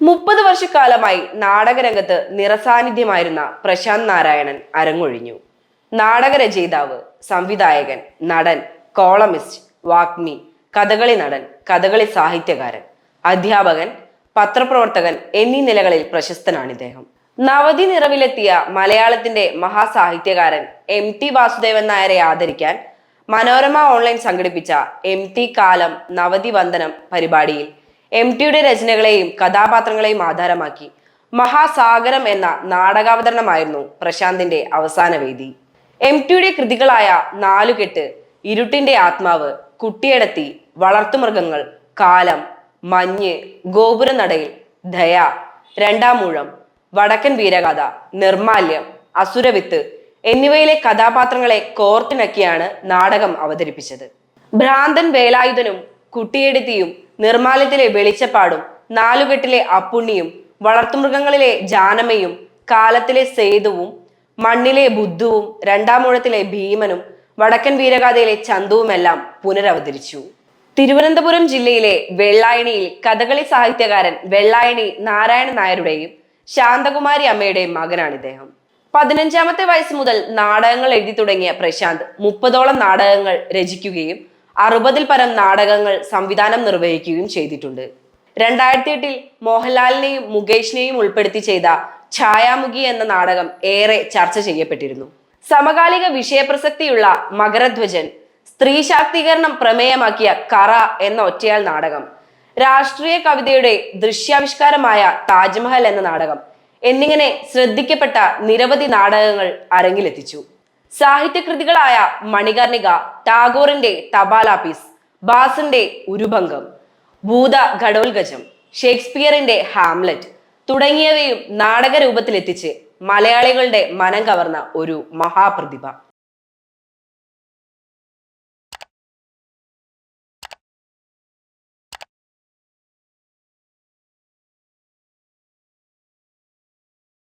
മുപ്പത് വർഷക്കാലമായി നാടകരംഗത്ത് നിറസാന്നിധ്യമായിരുന്ന പ്രശാന്ത് നാരായണൻ അരങ്ങൊഴിഞ്ഞു. നാടകരചയിതാവ് സംവിധായകൻ നടൻ കോളമിസ്റ്റ് വാഗ്മി കഥകളി നടൻ കഥകളി സാഹിത്യകാരൻ അധ്യാപകൻ പത്രപ്രവർത്തകൻ എന്നീ നിലകളിൽ പ്രശസ്തനാണ് ഇദ്ദേഹം. നവതി നിറവിലെത്തിയ മലയാളത്തിന്റെ മഹാസാഹിത്യകാരൻ എം ടി വാസുദേവൻ നായരെ ആദരിക്കാൻ മനോരമ ഓൺലൈൻ സംഘടിപ്പിച്ച എം ടി കാലം നവതി വന്ദനം പരിപാടിയിൽ എം ടിയുടെ രചനകളെയും കഥാപാത്രങ്ങളെയും ആധാരമാക്കി. മഹാസാഗരം എന്ന നാടകാവതരണമായിരുന്നു പ്രശാന്തിന്റെ അവസാന വേദി. എം ടിയുടെ കൃതികളായ നാലുകെട്ട് ഇരുട്ടിന്റെ ആത്മാവ് കുട്ടിയടത്തി വളർത്തുമൃഗങ്ങൾ കാലം മഞ്ഞ് ഗോപുരനടയിൽ ദയ രണ്ടാമൂഴം വടക്കൻ വീരകഥ നിർമാല്യം അസുരവിത്ത് എന്നിവയിലെ കഥാപാത്രങ്ങളെ കോർത്തിണക്കിയാണ് നാടകം അവതരിപ്പിച്ചത്. ഭ്രാന്തൻ വേലായുധനും കുട്ടിയെടുത്തിയും നിർമാല്യത്തിലെ വെളിച്ചപ്പാടും നാലുകെട്ടിലെ അപ്പുണ്ണിയും വളർത്തുമൃഗങ്ങളിലെ ജാനമയും കാലത്തിലെ സേതുവും മണ്ണിലെ ബുദ്ധുവും രണ്ടാമൂഴത്തിലെ ഭീമനും വടക്കൻ വീരഗാഥയിലെ ചന്തുവുമെല്ലാം പുനരവതരിച്ചു. തിരുവനന്തപുരം ജില്ലയിലെ വെള്ളായണിയിൽ കഥകളി സാഹിത്യകാരൻ വെള്ളായണി നാരായണ നായരുടെയും ശാന്തകുമാരി അമ്മയുടെയും മകനാണ് ഇദ്ദേഹം. പതിനഞ്ചാമത്തെ വയസ്സ് മുതൽ നാടകങ്ങൾ എഴുതി തുടങ്ങിയ പ്രശാന്ത് മുപ്പതോളം നാടകങ്ങൾ രചിക്കുകയും അറുപതിൽ പരം നാടകങ്ങൾ സംവിധാനം നിർവഹിക്കുകയും ചെയ്തിട്ടുണ്ട്. രണ്ടായിരത്തി എട്ടിൽ മോഹൻലാലിനെയും മുകേഷിനെയും ഉൾപ്പെടുത്തി ചെയ്ത ഛായാമുഖി എന്ന നാടകം ഏറെ ചർച്ച ചെയ്യപ്പെട്ടിരുന്നു. സമകാലിക വിഷയപ്രസക്തിയുള്ള മകരധ്വജൻ സ്ത്രീ ശാക്തീകരണം പ്രമേയമാക്കിയ കറ എന്ന ഒറ്റയാൾ നാടകം രാഷ്ട്രീയ കവിതയുടെ ദൃശ്യാവിഷ്കാരമായ താജ്മഹൽ എന്ന നാടകം എന്നിങ്ങനെ ശ്രദ്ധിക്കപ്പെട്ട നിരവധി നാടകങ്ങൾ അരങ്ങിലെത്തിച്ചു. സാഹിത്യകൃതികളായ മണികർണിക ടാഗോറിന്റെ തപാലാപ്പീസ് ബാസിന്റെ ഉരുഭംഗം ഭൂത ഘടോൽഗജം ഷേക്സ്പിയറിന്റെ ഹാംലറ്റ് തുടങ്ങിയവയും നാടകരൂപത്തിലെത്തിച്ച് മലയാളികളുടെ മനം കവർന്ന ഒരു മഹാപ്രതിഭ.